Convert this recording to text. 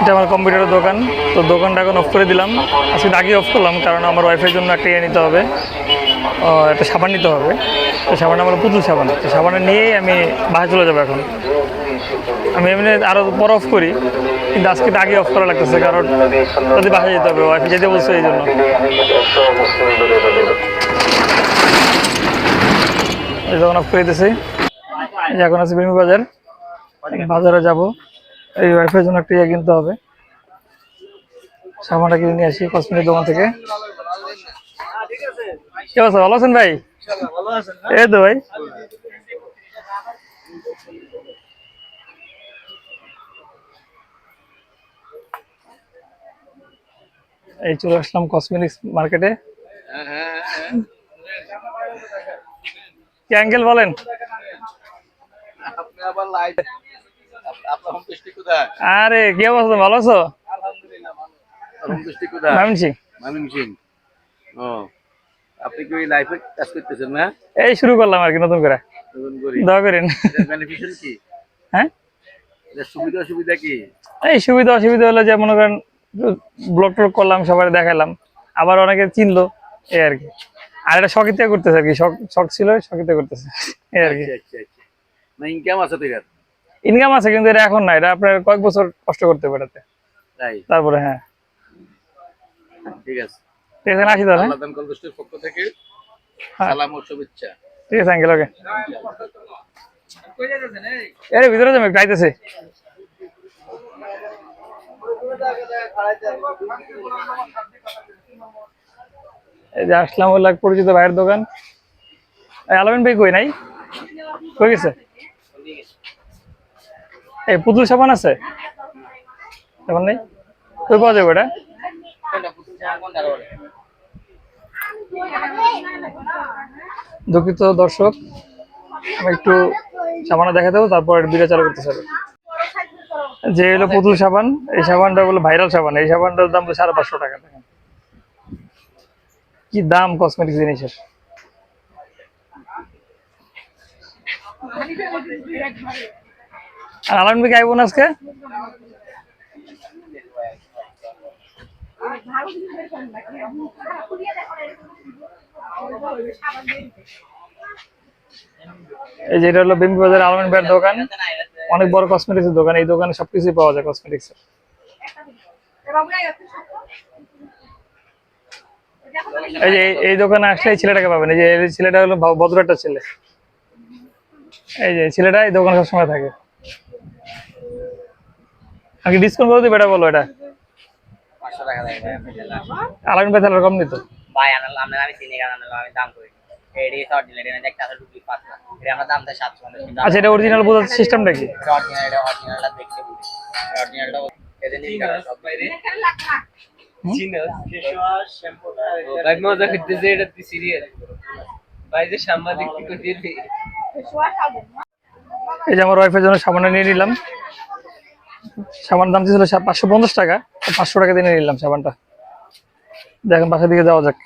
এটা আমার কম্পিউটারের দোকান। তো দোকানটা এখন অফ করে দিলাম। আজকে আগে অফ করলাম, কারণ আমার ওয়াইফের জন্য একটা ইয়ে নিতে হবে। একটা সাবান নিতে হবে। তো সাবান আমার পুতুল সাবান। তো সাবানটা নিয়েই আমি বাসা চলে যাব এখন। আমি এমনি আরও পর অফ করি, কিন্তু আজকে আগে অফ করা লাগতেছে, কারণ যদি বাসায় যেতে হবে ওয়াইফে যেতে বলছে এই জন্য। যখন অফ করে দিতেছি। এখন আছে বিমি বাজার বাজারে যাব। এই ওয়াইফের জন্য একটা ইয়ে কিনতে হবে। সাবানটা কিনে নিয়ে আসি কসমেটিক দোকান থেকে। কি অবস্থা, ভালো আছেন ভাই? এই তো ভাই। এই চলে আসলাম কসমেটিক্স মার্কেটে কি অ্যাঙ্গেল বলেন? আপনি আবার লাইট আরে কি অবস্থা? ভালো আছো? আপনি কি লাইফে কাজ করতেছেন না? এই শুরু করলাম আর কি নতুন করে। নতুন করেন। বেনিফিশিয়াল কি? হ্যাঁ? সুবিধা অসুবিধা কি? এই সুবিধা অসুবিধা হলো যে মনে করেন ব্লগ টক করলাম সবাই দেখালাম আবার অনেকে চিনলো এই আর কি। আর এটা শখিতে করতেছে আর কি। শখ শখ ছিল শখিতে করতেছে। এই আর কি। আচ্ছা আচ্ছা আচ্ছা। ইনকাম আছে এটার? ইনকাম আছে কিন্তু এটা এখন না এটা আপনার কয়েক বছর কষ্ট করতে হবে এটাতে। তারপরে হ্যাঁ। ঠিক আছে। ঠিক আছে আসি তাহলে। হ্যাঁ? আল্লাহ দান কলদষ্টের পক্ষ থেকে। সালাম ও শুভেচ্ছা। ঠিক আছে আঙ্কেল ওকে এর ভিতরে যাবে গাইতেছে এই যে আসলাম পরিচিত ভাইয়ের দোকান। আলমিন ভাই কই নাই? কই গেছে? এই পুতুল সাবান আছে? সাবান নেই? কই পাওয়া যাবে এটা? দুঃখিত দর্শক, আমি একটু সাবানটা দেখা দেবো তারপর বিটা চালু করতে হবে যে হলো পুতুল সাবান, এই সাবানটা হলো ভাইরাল সাবান, এই সাবানটার দাম সাড়ে পাঁচশো টাকা, দেখেন। কি দাম কসমেটিক জিনিসের। আর আলম ভাই না আজকে? এই যে এটা হলো বিম্বি ভাইয়ের দোকান। অনেক বড় কসমেটিক্সের দোকান। এই দোকানে সবকিছুই পাওয়া যায় কসমেটিক্সের এই যে এই- দোকানে আসলে এই ছেলেটাকে পাবেন। এই যে ছেলেটা হলো ভদ্র একটা ছেলে। এই যে ছেলেটা এই দোকানে সবসময় থাকে। আগে ডিসকাউন্ট করে দিবে এটা বলো এটা। দিলে। আলামিন ভাই তাহলে কম নিত? ভাই আনাল আপনার আমি চিনি গান আনাল আমি দাম করি। এডি অরিজিনাল এটা দেখতে আসলে ডুপ্লিক পাঁচ না এটা আমার দাম তো সাতশো পঞ্চাশ কিন্তু আচ্ছা এটা অরিজিনাল বোঝার সিস্টেমটা কি? অরিজিনাল এটা অরিজিনালটা দেখতে বুঝি অরিজিনালটা এদের নিয়ে সব বাইরে ভাই মজা করতেছে এটা তুই সিরিয়াস ভাই যে সাংবাদিক থেকে দিলি এই যে আমার ওয়াইফের জন্য সাবানটা নিয়ে নিলাম। সাবান দাম ছিল পাঁচশো পঞ্চাশ টাকা। পাঁচশো টাকা দিয়ে নিলাম সাবানটা। দেখেন বাসার দিকে যাওয়া যাক।